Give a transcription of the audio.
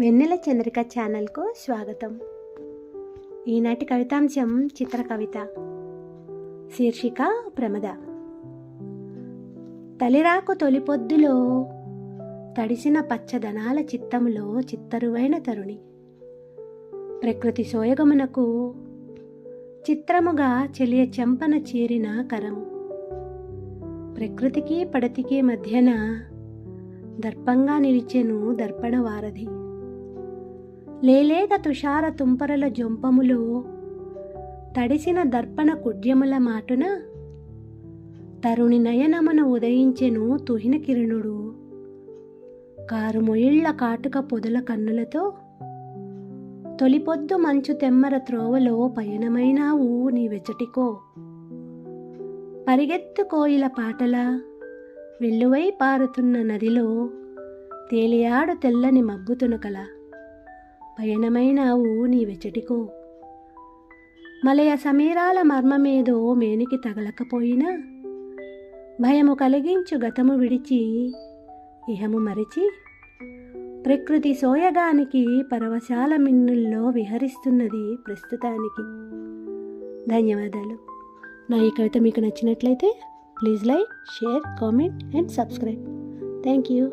వెన్నెల చంద్రిక ఛానల్కు స్వాగతం. ఈనాటి కవితాంశం చిత్ర కవిత శీర్షిక ప్రమద. తలిరాకు తొలిపొద్దులో తడిసిన పచ్చదనాల చిత్తములో చిత్తరువైన తరుణి. ప్రకృతి సోయగమునకు చిత్రముగా చెలియ చెంపన చేరిన కరము. ప్రకృతికి పడతికి మధ్యన దర్పంగా నిలిచెను దర్పణ వారధి. లేలేద తుషార తుంపరల జొంపములో తడిసిన దర్పణ కుడ్యముల మాటున తరుణి నయనమున ఉదయించెను తుహిన కిరణుడు. కారుమొయిళ్ళ కాటుక పొదల కన్నులతో తొలిపొద్దు మంచు తెమ్మర త్రోవలో పయనమైనావు నీ వెచ్చటికో. పరిగెత్తు కోయిల పాటల వెల్లువై పారుతున్న నదిలో తేలియాడు తెల్లని మబ్బు తునకల పయనమైనావు నీ వెచ్చటికో. మలయ సమీరాల మర్మమేదో మేనికి తగలకపోయినా భయము కలిగించు గతము విడిచి ఇహము మరిచి ప్రకృతి సోయగానికి పరవశాల మిన్నుల్లో విహరిస్తున్నది ప్రస్తుతానికి. ధన్యవాదాలు. నా ఈ కవిత మీకు నచ్చినట్లయితే please like share comment and subscribe. Thank you.